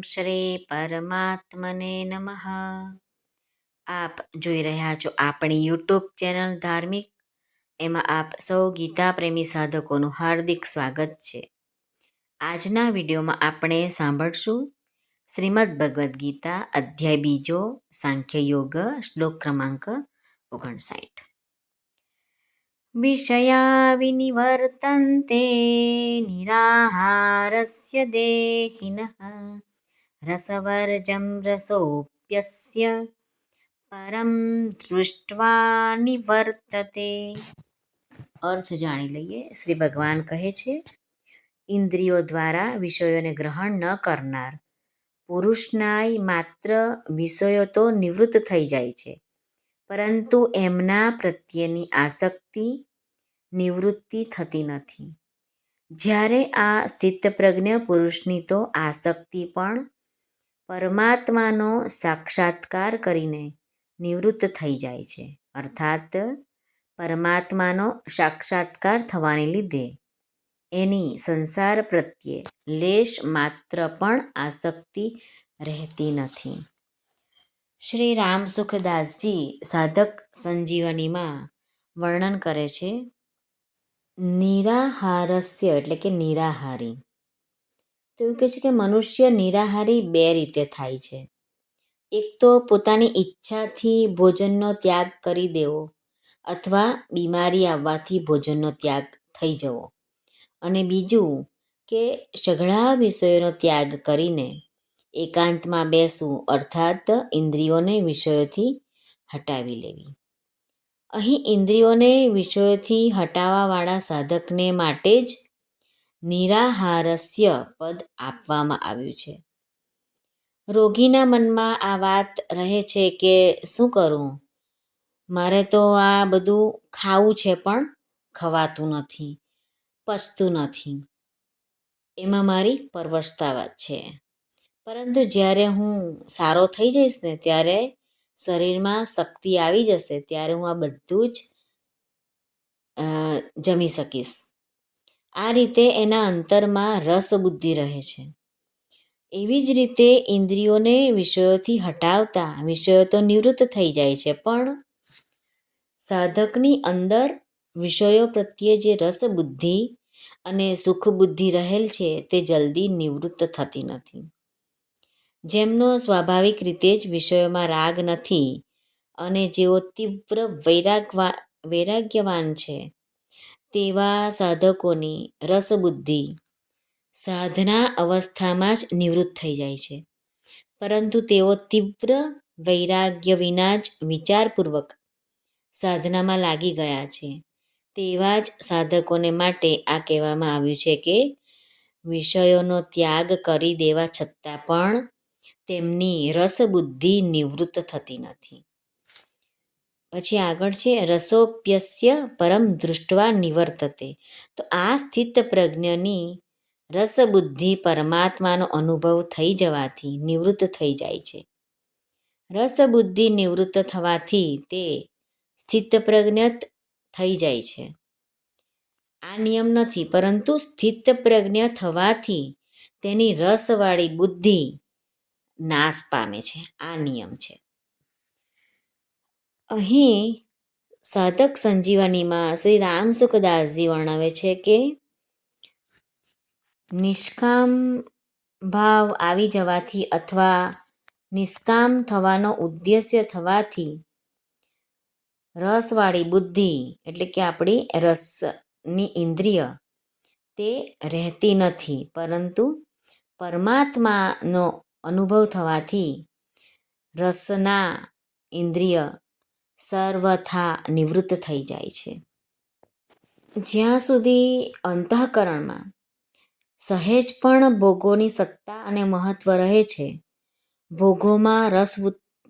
શ્રી પરમાત્મને નમઃ. આપ જોઈ રહ્યા છો આપણી યુટ્યુબ ચેનલ ધાર્મિક. એમાં આપ સૌ ગીતા પ્રેમી સાધકોનું હાર્દિક સ્વાગત છે. આજના વિડીયોમાં આપણે સાંભળશું શ્રીમદ ભગવદ્ ગીતા અધ્યાય બીજો, સાંખ્ય યોગ, શ્લોક ક્રમાંક ઓગણસાઠ. વિષયા વિનિવર્તન્તે નિરાહારસ્ય દેહિનઃ. રસવર્જમ રસોપ્યસ્ય પરમ દૃષ્ટવા નિવર્તતે અર્થ જાણી લઈએ શ્રી ભગવાન કહે છે ઇન્દ્રિયો દ્વારા વિષયોને ગ્રહણ ન કરનાર પુરુષનાય માત્ર વિષયો તો નિવૃત્ત થઈ જાય છે પરંતુ એમના પ્રત્યેની આસક્તિ નિવૃત્તિ થતી નથી જ્યારે આ સ્થિતપ્રજ્ઞ પુરુષની તો આસક્તિ પણ પરમાત્માનો સાક્ષાત્કાર કરીને નિવૃત્ત થઈ જાય છે. અર્થાત પરમાત્માનો સાક્ષાત્કાર થવાને લીધે એની સંસાર પ્રત્યે લેશ માત્ર પણ આસક્તિ રહેતી નથી. શ્રી રામ સુખદાસજી સાધક સંજીવનીમાં વર્ણન કરે છે, નિરાહારસ્ય એટલે કે નિરાહારી. તો એવું કહે છે કે મનુષ્ય નિરાહારી બે રીતે થાય છે. એક તો પોતાની ઈચ્છાથી ભોજનનો ત્યાગ કરી દેવો અથવા બીમારી આવવાથી ભોજનનો ત્યાગ થઈ જવો. અને બીજું કે સઘળા વિષયોનો ત્યાગ કરીને એકાંતમાં બેસવું અર્થાત ઇન્દ્રિયોને વિષયોથી હટાવી લેવી. અહીં ઇન્દ્રિયોને વિષયોથી હટાવવાવાળા સાધકને માટે જ નિરાહારસ્ય પદ આપવામાં આવ્યું છે. રોગીના મનમાં આ વાત રહે છે કે શું કરું? મારે તો આ બધું ખાવું છે પણ ખવાતું નથી, પચતું નથી. એમાં મારી પરવશતા વાત છે. પરંતુ જ્યારે હું સારો થઈ જઈશ ને ત્યારે શરીરમાં શક્તિ આવી જશે ત્યારે હું આ બધું જ જમી શકીશ. આ રીતે એના અંતરમાં રસ બુદ્ધિ રહે છે. એવી જ રીતે ઇન્દ્રિયોને વિષયોથી હટાવતા વિષયો તો નિવૃત્ત થઈ જાય છે, પણ સાધકની અંદર વિષયો પ્રત્યે જે રસ બુદ્ધિ અને સુખ બુદ્ધિ રહેલ છે, તે જલ્દી નિવૃત્ત થતી નથી. જેમનો સ્વાભાવિક રીતે જ વિષયોમાં રાગ નથી અને જેઓ તીવ્ર વૈરાગવા વૈરાગ્યવાન છે તેવા સાધકોની રસબુદ્ધિ સાધના અવસ્થામાં જ નિવૃત્ત થઈ જાય છે. પરંતુ તેઓ તીવ્ર વૈરાગ્ય વિના જ વિચારપૂર્વક સાધનામાં લાગી ગયા છે. તેવા જ સાધકોને માટે આ કહેવામાં આવ્યું છે કે વિષયોનો ત્યાગ કરી દેવા છતાં પણ તેમની રસબુદ્ધિ નિવૃત્ત થતી નથી. પછી આગળ છે, રસોપ્યસ્ય પરમ દૃષ્ટવા નિવર્તતે. તો આ સ્થિત પ્રજ્ઞની રસબુદ્ધિ પરમાત્માનો અનુભવ થઈ જવાથી નિવૃત્ત થઈ જાય છે. રસબુદ્ધિ નિવૃત્ત થવાથી તે સ્થિતપ્રજ્ઞત થઈ જાય છે. આ નિયમ નથી, પરંતુ સ્થિતપ્રજ્ઞ થવાથી તેની રસવાળી બુદ્ધિ નાશ પામે છે. આ નિયમ છે. અહીં સાધક સંજીવનીમાં શ્રી રામ સુખદાસજી વર્ણવે છે કે નિષ્કામ ભાવ આવી જવાથી અથવા નિષ્કામ થવાનો ઉદ્દેશ્ય થવાથી રસવાળી બુદ્ધિ એટલે કે આપણી રસની ઇન્દ્રિય તે રહેતી નથી. પરંતુ પરમાત્માનો અનુભવ થવાથી રસના ઇન્દ્રિય સર્વથા નિવૃત્ત થઈ જાય છે. જ્યાં સુધી અંતઃકરણમાં સહેજ પણ ભોગોની સત્તા અને મહત્વ રહે છે, ભોગોમાં રસ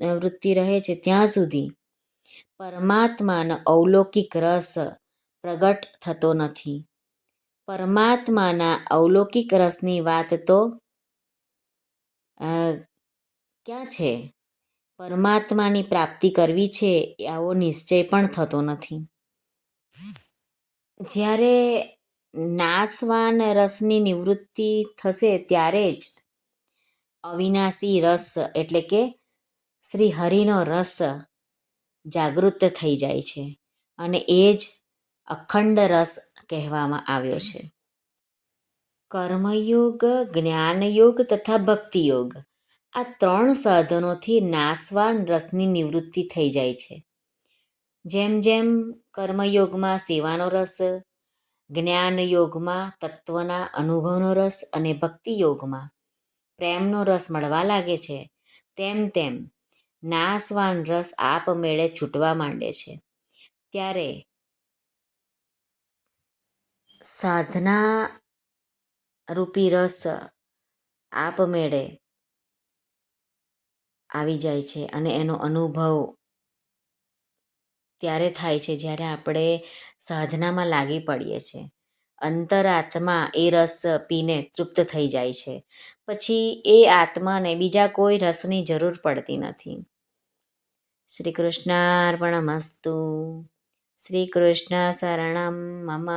વૃત્તિ રહે છે, ત્યાં સુધી પરમાત્માનો અવલૌકિક રસ પ્રગટ થતો નથી. પરમાત્માના અવલૌકિક રસની વાત તો ક્યાં છે? પરમાત્માની પ્રાપ્તિ કરવી છે, આવો નિશ્ચય પણ થતો નથી. જ્યારે નાશવાન રસની નિવૃત્તિ થશે ત્યારે જ અવિનાશી રસ એટલે કે શ્રી હરિનો રસ જાગૃત થઈ જાય છે અને એ જ અખંડ રસ કહેવામાં આવ્યો છે. કર્મયોગ, જ્ઞાનયોગ તથા ભક્તિયોગ આ ત્રણ સાધનોથી નાશવાન રસની નિવૃત્તિ થઈ જાય છે. જેમ જેમ કર્મયોગમાં સેવાનો રસ, જ્ઞાનયોગમાં તત્વના અનુભવનો રસ અને ભક્તિયોગમાં પ્રેમનો રસ મળવા લાગે છે, તેમ તેમ નાશવાન રસ આપમેળે છૂટવા માંડે છે. ત્યારે સાધના રૂપી રસ આપમેળે આવી જાય છે અને એનો અનુભવ ત્યારે થાય છે જ્યારે આપણે સાધનામાં લાગી પડીએ છીએ. અંતરાત્મા એ રસ પીને તૃપ્ત થઈ જાય છે. પછી એ આત્માને બીજા કોઈ રસની જરૂર પડતી નથી. શ્રી કૃષ્ણાર્પણમસ્તુ. શ્રી કૃષ્ણ શરણમ મમ.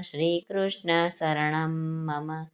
શ્રી કૃષ્ણ શરણમ મમ.